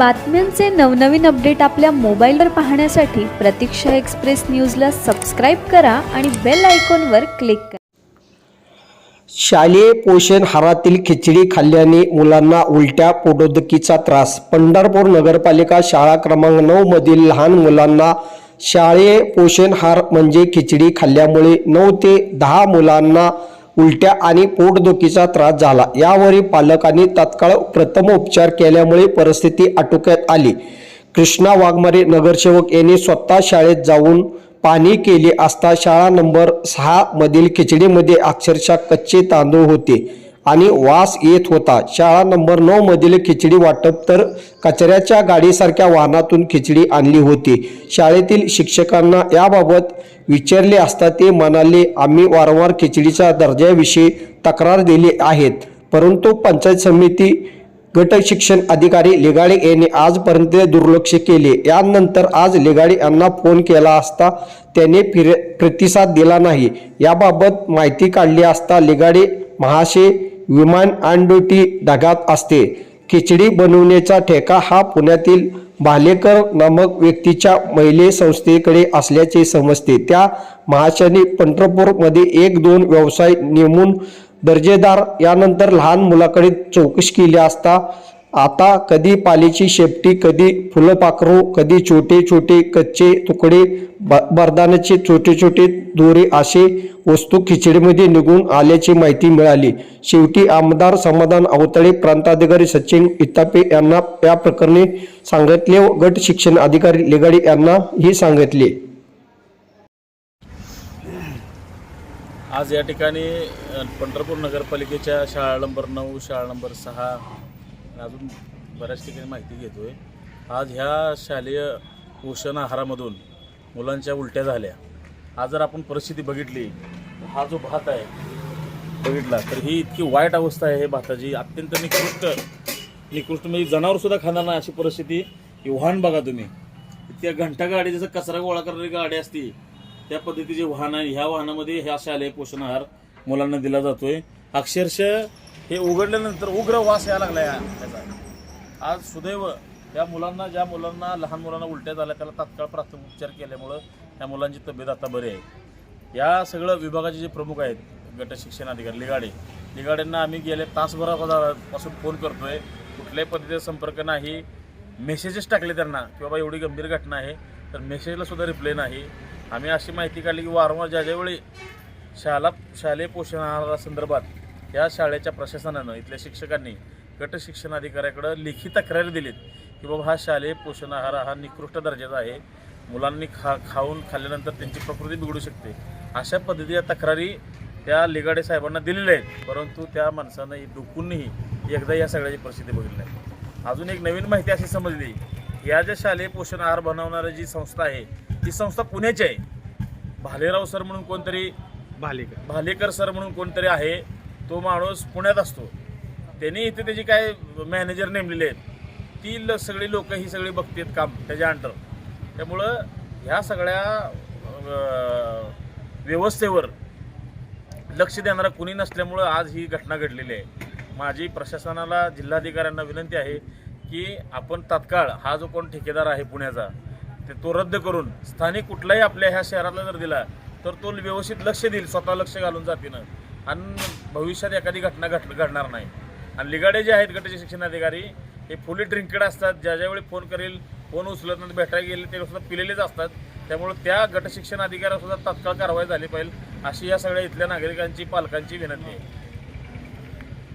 बातम्यांचे नवनवीन अपडेट आपल्या मोबाईलवर पाहण्यासाठी प्रतीक्षा एक्सप्रेस न्यूजला सबस्क्राईब करा आणि बेल आयकॉनवर क्लिक करा. शालेय पोषण हारातील खिचडी खाल्ल्याने मुलांना उलट्या पोटोदकीचा त्रास. पंढरपूर नगरपालिका शाळा क्रमांक नऊ मधील लहान मुलांना शालेय पोषण हार म्हणजे खिचडी खाल्ल्यामुळे नऊ ते दहा मुलांना उलट्या आणि पोटदुखीचा त्रास झाला. यावरील पालकांनी तात्काळ प्रथम उपचार केल्यामुळे परिस्थिती आटोक्यात आली. कृष्णा वाघमारे नगरसेवक यांनी स्वतः शाळेत जाऊन पाणी केले असता शाळा नंबर सहा मधील खिचडीमध्ये अक्षरशः कच्चे तांदूळ होते. आणि वास येत होता. शाळा नंबर नऊ मधील खिचडी वाटप तर कचऱ्याच्या गाडीसारख्या वाहनातून खिचडी आणली होती. शाळेतील शिक्षकांना याबाबत विचारले असता ते म्हणाले आम्ही वारंवार खिचडीच्या दर्जाविषयी तक्रार दिली आहेत. परंतु पंचायत समिती गट शिक्षण अधिकारी लिगाडे यांनी आजपर्यंत दुर्लक्ष केले. यानंतर आज लिगाडे यांना फोन केला असता त्याने फिर प्रतिसाद दिला नाही. याबाबत माहिती काढली असता लिगाडे महाशे विमान आंडोटी ढगात असते. खिचडी बनवण्याचा ठेका हा पुण्यातील भालेकर नामक व्यक्तीच्या महिले संस्थेकडे असल्याचे समजते. त्या महाशयाने पंढरपूरमध्ये एक दोन व्यवसाय नेमून दर्जेदार यानंतर लहान मुलाकडे चौकशी केली असता आता कधी पालीची शेपटी कधी फुलपाखरू कधी छोटे छोटे कच्चे तुकडे ब- बरदानाचे छोटे छोटे दोरे असे वस्तू खिचडीमध्ये निघून आल्याची माहिती मिळाली. शेवटी आमदार समाधान अवतळे प्रांताधिकारी सचिन इतापे यांना या प्रकरणी सांगितले व गट शिक्षण अधिकारी लेगाडी यांना ही सांगितले. आज या ठिकाणी पंढरपूर नगरपालिकेच्या शाळा नंबर नऊ शाळा नंबर सहा आणि अजून बऱ्याच ठिकाणी माहिती घेतो आहे आज ह्या शालेय पोषण आहारामधून मुलांच्या उलट्या झाल्या. आज जर आपण परिस्थिती बघितली हा जो भात आहे बघितला तर ही इतकी वाईट अवस्था आहे हे भाताची. अत्यंत निकृष्ट निकृष्ट म्हणजे जनावरसुद्धा खाणार नाही अशी परिस्थिती. वाहन बघा तुम्ही. त्या घंटा गाडी जसं कचरा गोळा करणारी गाडी असती त्या पद्धतीचे वाहन आहे. ह्या वाहनामध्ये ह्या शालेय पोषण आहार मुलांना दिला जातोय. अक्षरशः हे उघडल्यानंतर उग्र वास यायला लागला या त्याचा. आज सुदैव या मुलांना ज्या मुलांना लहान मुलांना उलट्या झाल्या त्याला तात्काळ प्राथमिक उपचार केल्यामुळं त्या मुलांची तब्येत आता बरी आहे. या सगळं विभागाचे जे प्रमुख आहेत गट शिक्षण अधिकारी लिगाडे लिगाडेंना आम्ही गेले तासभरापासून फोन करतोय कुठल्याही पद्धतीचा संपर्क नाही. मेसेजेस टाकले त्यांना की बाबा एवढी गंभीर घटना आहे तर मेसेजला सुद्धा रिप्लाय नाही. आम्ही अशी माहिती काढली की वारंवार ज्या ज्यावेळी शाळा शालेय पोषण आहारासंदर्भात या शाळेच्या प्रशासनानं इथल्या शिक्षकांनी गट शिक्षण अधिकाऱ्याकडं लेखी तक्रारी दिलीत की बाबा हा शालेय पोषण आहार हा निकृष्ट दर्जाचा आहे. मुलांनी खा खाऊन खाल्ल्यानंतर त्यांची प्रकृती बिघडू शकते. अशा पद्धतीच्या तक्रारी त्या लिगाडे साहेबांना दिलेल्या आहेत. परंतु त्या माणसानं डुकूनही एकदा या सगळ्याची परिस्थिती बघितली नाही. अजून एक नवीन माहिती अशी समजली या ज्या शालेय पोषण आहार बनवणारी जी संस्था आहे ती संस्था पुण्याची आहे. भालेराव सर म्हणून कोणतरी भालेकर. भालेकर सर म्हणून कोणतरी आहे. तो माणूस पुण्यात असतो. त्यांनी इथे त्याची काय मॅनेजर नेमलेले आहेत. ती ल सगळी लोक ही सगळी बघतात काम त्याच्या अंडर त्यामुळं ह्या सगळ्या व्यवस्थेवर लक्ष देणारा कुणी नसल्यामुळं आज ही घटना घडलेली आहे. माझी प्रशासनाला जिल्हाधिकाऱ्यांना विनंती आहे की आपण तात्काळ हा जो कोण ठेकेदार आहे पुण्याचा ते तो रद्द करून स्थानिक कुठलाही आपल्या ह्या शहरातला जर दिला तर तो व्यवस्थित लक्ष देईल स्वतः लक्ष घालून जातीनं. आणि भविष्यात एखादी घटना घट घडणार नाही. आणि लिगाडे जे आहेत गटाचे शिक्षण अधिकारी हे फुली ड्रिंकेड असतात. ज्या ज्यावेळी फोन करेल फोन उचलत नाही भेटायला गेले ते सुद्धा पिलेलेच असतात. त्यामुळे त्या गट शिक्षण तत्काळ तात्काळ कारवाई झाली पाहिजे अशी या सगळ्या इथल्या नागरिकांची पालकांची विनंती आहे.